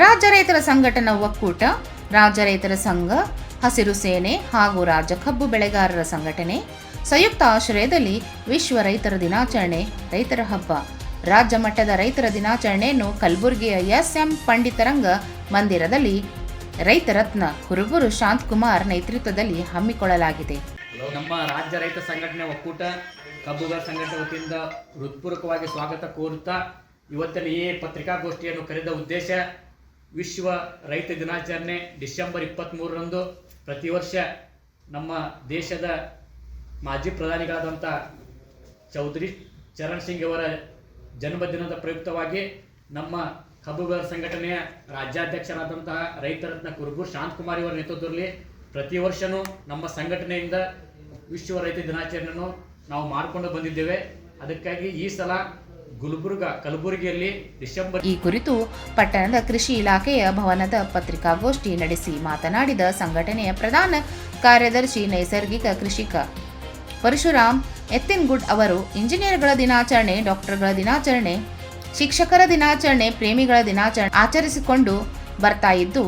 ರಾಜ್ಯ ರೈತರ ಸಂಘಟನಾ ಒಕ್ಕೂಟ, ರಾಜ್ಯ ರೈತರ ಸಂಘ, ಹಸಿರು ಸೇನೆ ಹಾಗೂ ರಾಜ್ಯ ಕಬ್ಬು ಬೆಳೆಗಾರರ ಸಂಘಟನೆ, ಸಂಯುಕ್ತ ಆಶ್ರಯದಲ್ಲಿ ವಿಶ್ವ ರೈತರ ದಿನಾಚರಣೆ, ರೈತರ ಹಬ್ಬ. ರಾಜ್ಯ ಮಟ್ಟದ ರೈತರ ದಿನಾಚರಣೆಯನ್ನು ಕಲಬುರಗಿಯ ಎಸ್ಎಂ ಪಂಡಿತರಂಗ ಮಂದಿರದಲ್ಲಿ ರೈತರತ್ನ ಕುರುಬುರು ಶಾಂತಕುಮಾರ್ ನೇತೃತ್ವದಲ್ಲಿ ಹಮ್ಮಿಕೊಳ್ಳಲಾಗಿದೆ. ನಮ್ಮ ರಾಜ್ಯ ರೈತ ಸಂಘಟನೆ ಒಕ್ಕೂಟ ಕಬ್ಬುಗಾರ ಸಂಘಟನೆ ವತಿಯಿಂದ ಹೃತ್ಪೂರ್ವಕವಾಗಿ ಸ್ವಾಗತ ಕೋರುತ್ತಾ ಇವತ್ತಿನ ಈ ಪತ್ರಿಕಾಗೋಷ್ಠಿಯನ್ನು ಕರೆದ ಉದ್ದೇಶ ವಿಶ್ವ ರೈತ ದಿನಾಚರಣೆ ಡಿಸೆಂಬರ್ ಇಪ್ಪತ್ತ್ಮೂರರಂದು ಪ್ರತಿ ವರ್ಷ ನಮ್ಮ ದೇಶದ ಮಾಜಿ ಪ್ರಧಾನಿಗಳಾದಂಥ ಚೌಧರಿ ಚರಣ್ ಸಿಂಗ್ ಅವರ ಜನ್ಮದಿನದ ಪ್ರಯುಕ್ತವಾಗಿ ನಮ್ಮ ಕಬ್ಬುಗಳ ಸಂಘಟನೆಯ ರಾಜ್ಯಾಧ್ಯಕ್ಷರಾದಂತಹ ರೈತರತ್ನ ಕುರುಬೂರ್ ಶಾಂತಕುಮಾರ್ ಇವರ ನೇತೃತ್ವದಲ್ಲಿ ಪ್ರತಿ ವರ್ಷವೂ ನಮ್ಮ ಸಂಘಟನೆಯಿಂದ ವಿಶ್ವ ರೈತ ದಿನಾಚರಣೆಯನ್ನು ನಾವು ಮಾಡಿಕೊಂಡು ಬಂದಿದ್ದೇವೆ. ಅದಕ್ಕಾಗಿ ಈ ಸಲ ಕಲಬುರಗಿಯಲ್ಲಿ ಡಿಸೆಂಬರ್ ಈ ಕುರಿತು ಪಟ್ಟಣದ ಕೃಷಿ ಇಲಾಖೆಯ ಭವನದ ಪತ್ರಿಕಾಗೋಷ್ಠಿ ನಡೆಸಿ ಮಾತನಾಡಿದ ಸಂಘಟನೆಯ ಪ್ರಧಾನ ಕಾರ್ಯದರ್ಶಿ, ನೈಸರ್ಗಿಕ ಕೃಷಿಕ ಪರಶುರಾಮ್ ಎತ್ತಿನ್ಗುಡ್ ಅವರು, ಇಂಜಿನಿಯರ್ಗಳ ದಿನಾಚರಣೆ, ಡಾಕ್ಟರ್ಗಳ ದಿನಾಚರಣೆ, ಶಿಕ್ಷಕರ ದಿನಾಚರಣೆ, ಪ್ರೇಮಿಗಳ ದಿನಾಚರಣೆ ಆಚರಿಸಿಕೊಂಡು ಬರ್ತಾ ಇದ್ದು,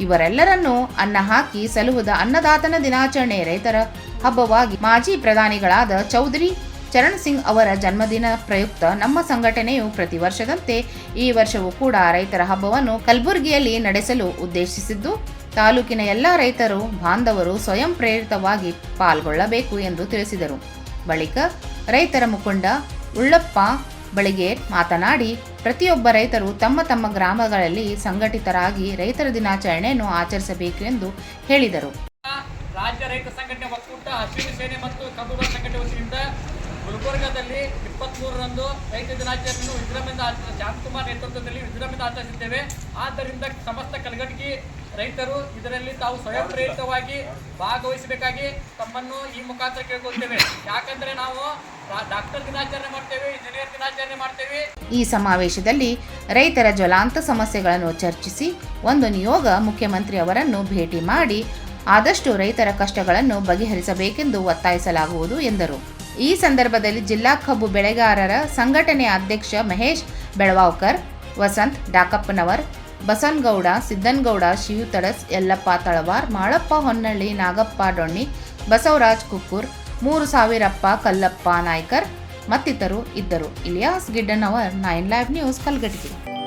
ಇವರೆಲ್ಲರನ್ನೂ ಅನ್ನ ಹಾಕಿ ಸಲುವುದ ಅನ್ನದಾತನ ದಿನಾಚರಣೆ ರೈತರ ಹಬ್ಬವಾಗಿ ಮಾಜಿ ಪ್ರಧಾನಿಗಳಾದ ಚೌಧರಿ ಚರಣ್ ಸಿಂಗ್ ಅವರ ಜನ್ಮದಿನ ಪ್ರಯುಕ್ತ ನಮ್ಮ ಸಂಘಟನೆಯು ಪ್ರತಿ ವರ್ಷದಂತೆ ಈ ವರ್ಷವೂ ಕೂಡ ರೈತರ ಹಬ್ಬವನ್ನು ಕಲಬುರಗಿಯಲ್ಲಿ ನಡೆಸಲು ಉದ್ದೇಶಿಸಿದ್ದು, ತಾಲೂಕಿನ ಎಲ್ಲ ರೈತರು, ಬಾಂಧವರು ಸ್ವಯಂ ಪ್ರೇರಿತವಾಗಿ ಪಾಲ್ಗೊಳ್ಳಬೇಕು ಎಂದು ತಿಳಿಸಿದರು. ಬಳಿಕ ರೈತರ ಮುಖಂಡ ಉಳ್ಳಪ್ಪ ಬಳಿಗೆ ಮಾತನಾಡಿ, ಪ್ರತಿಯೊಬ್ಬ ರೈತರು ತಮ್ಮ ತಮ್ಮ ಗ್ರಾಮಗಳಲ್ಲಿ ಸಂಘಟಿತರಾಗಿ ರೈತರ ದಿನಾಚರಣೆಯನ್ನು ಆಚರಿಸಬೇಕು ಎಂದು ಹೇಳಿದರು. ರಾಜ್ಯ ರೈತ ಸಂಘಟನೆ ಒಕ್ಕೂಟ, ಹಸಿರು ಸೇನೆ ಮತ್ತು ಕಬ್ಬು ಸಂಘಟನೆ ವತಿಯಿಂದ ಗುಲ್ಬರ್ಗಾದಲ್ಲಿ ಇಪ್ಪತ್ತ್ಮೂರರಂದು ರೈತ ದಿನಾಚರಣೆಯನ್ನು ವಿಜೃಂಭಣೆಯಿಂದ ಆಚರಿಸ ಶಾಂತಕುಮಾರ್ ನೇತೃತ್ವದಲ್ಲಿ ವಿಜೃಂಭಣೆಯಿಂದ ಆಚರಿಸಿದ್ದೇವೆ. ಆದ್ದರಿಂದ ಸಮಸ್ತ ಕಲಘಟಗಿ ರೈತರು ಇದರಲ್ಲಿ ತಾವು ಸ್ವಯಂ ಪ್ರೇರಿತವಾಗಿ ಭಾಗವಹಿಸಬೇಕಾಗಿ ತಮ್ಮನ್ನು ಈ ಮುಖಾಂತರ ಕೇಳ್ಕೊಳ್ತೇವೆ. ಯಾಕಂದ್ರೆ ನಾವು ಡಾಕ್ಟರ್ ದಿನಾಚರಣೆ ಮಾಡ್ತೇವೆ, ಇಂಜಿನಿಯರ್ ದಿನಾಚರಣೆ ಮಾಡ್ತೇವೆ. ಈ ಸಮಾವೇಶದಲ್ಲಿ ರೈತರ ಜ್ವಲಾಂತ ಸಮಸ್ಯೆಗಳನ್ನು ಚರ್ಚಿಸಿ ಒಂದು ನಿಯೋಗ ಮುಖ್ಯಮಂತ್ರಿ ಅವರನ್ನು ಭೇಟಿ ಮಾಡಿ ಆದಷ್ಟು ರೈತರ ಕಷ್ಟಗಳನ್ನು ಬಗೆಹರಿಸಬೇಕೆಂದು ಒತ್ತಾಯಿಸಲಾಗುವುದು ಎಂದರು. ಈ ಸಂದರ್ಭದಲ್ಲಿ ಜಿಲ್ಲಾ ಕಬ್ಬು ಬೆಳೆಗಾರರ ಸಂಘಟನೆಯ ಅಧ್ಯಕ್ಷ ಮಹೇಶ್ ಬೆಳವಾವ್ಕರ್, ವಸಂತ್ ಡಾಕಪ್ಪನವರ್, ಬಸನ್ಗೌಡ, ಸಿದ್ದನಗೌಡ, ಶಿವತಡಸ್, ಯಲ್ಲಪ್ಪ ತಳವಾರ್, ಮಾಳಪ್ಪ ಹೊನ್ನಳ್ಳಿ, ನಾಗಪ್ಪ ಡೊಣ್ಣಿ, ಬಸವರಾಜ್ ಕುಕ್ಕೂರ್, ಮೂರು ಸಾವಿರಪ್ಪ ಕಲ್ಲಪ್ಪ ನಾಯ್ಕರ್ ಮತ್ತಿತರರು ಇದ್ದರು. Ilyas Giddanavar, nine live news ಕಲ್ಗಟ್ಟಿಗೆ